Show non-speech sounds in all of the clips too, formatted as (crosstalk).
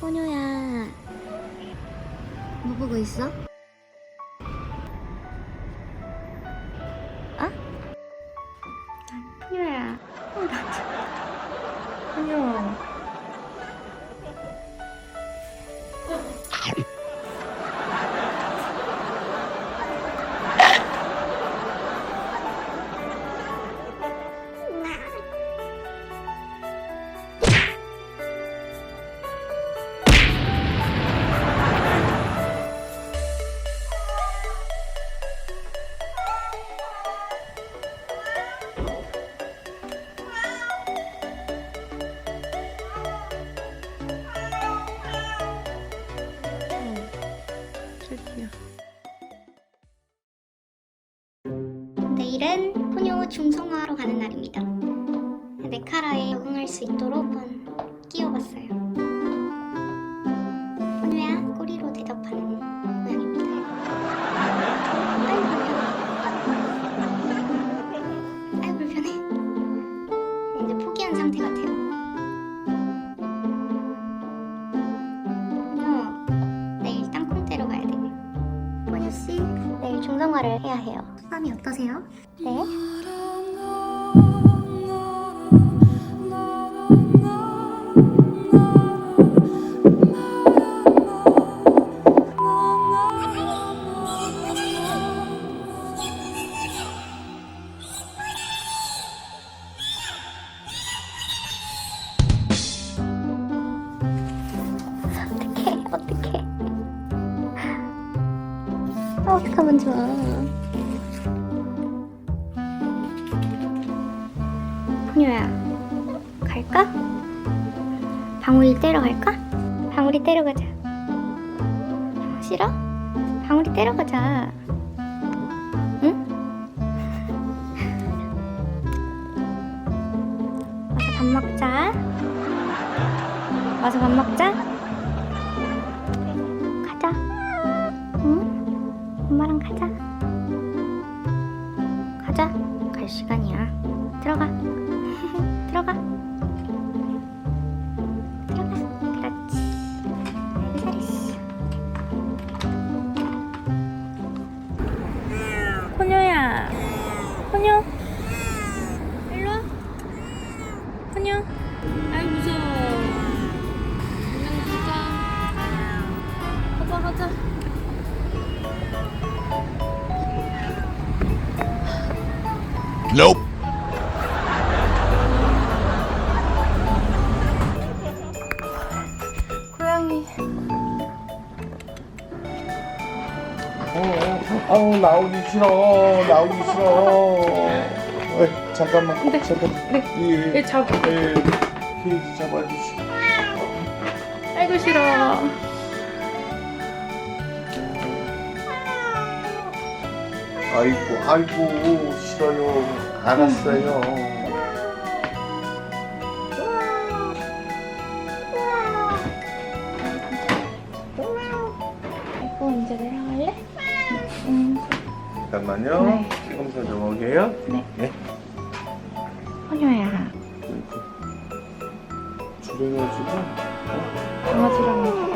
포뇨야. 뭐 보고 있어? 어? 포뇨야. 안녕. 저기요. 내일은 포뇨 중성화하러 가는 날입니다. 네카라에 적응할 수 있도록 한번 끼워봤어요. 포뇨야 꼬리로 대답하는 모양입니다. 아유 불편해. 아유 불편해. 이제 포기한 상태 같아요. 중성화를 해야 해요. 마음이 어떠세요? 네. 어떡해, 어떡해. 아, 어떡하면 좋아. 포뇨야, 갈까? 방울이 떼러 갈까? 방울이 떼러 가자. 싫어? 방울이 떼러 가자. 응? (laughs) 와서 밥 먹자. 와서 밥 먹자. 엄마랑 가자. 가자. 갈 시간이야. 들어가. (laughs) 들어가. Nope. 고양이. 어, 아우 나오기 싫어 나오기 싫어 어, 잠깐만 네. 잠깐만 네. 예, 얘 잡아. 예, 케이지 잡아주시 아이고 싫어. 아이고 아이고 싫어요 알았어요 아이고 이제 내려갈래? 응. 잠깐만요 네. 찍으면서 좀 오게요 네. 예? 포뇨야. 줄여가지고 강아지랑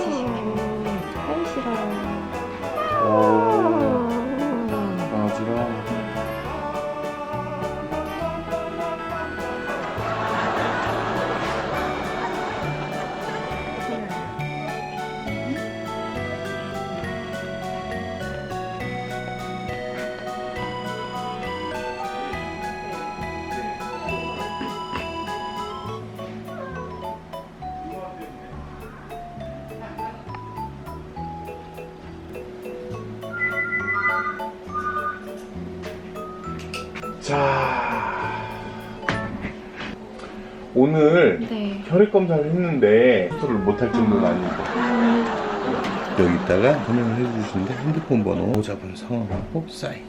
오늘 네. 혈액 검사를 했는데 수술을 못할 정도는 아니고 여기다가 설명을 해주시는데 핸드폰 번호 보호자분 성함하고 사인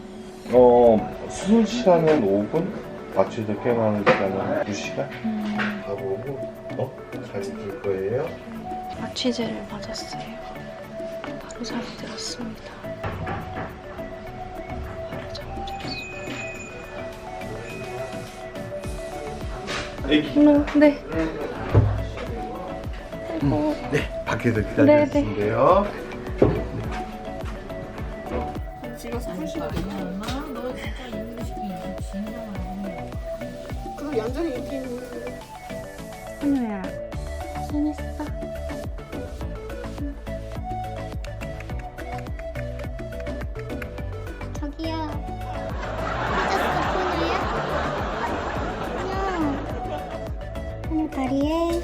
어 수술 시간은 5분 맞춰서 깨어나는 시간은 2시간 가보고 어? 잘줄 거예요 마취제를 맞았어요. 바로 잠이 들었습니다. 애기 네. 아이고. 네, 밖에서 기다리셨는데요. 집에서 푸시면 엄마 너 진짜 이유식이 진정하네. 그럼 얌전히 있는 현우야. 고생했어. 포누 다리에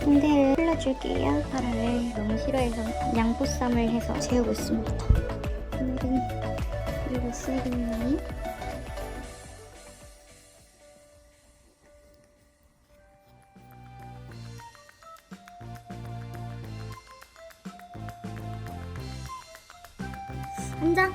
붕대를 흘러줄게요. 파라를 너무 싫어해서 양보쌈을 해서 재우고 있습니다. 오늘은 그리고 쓰레기님. 앉아.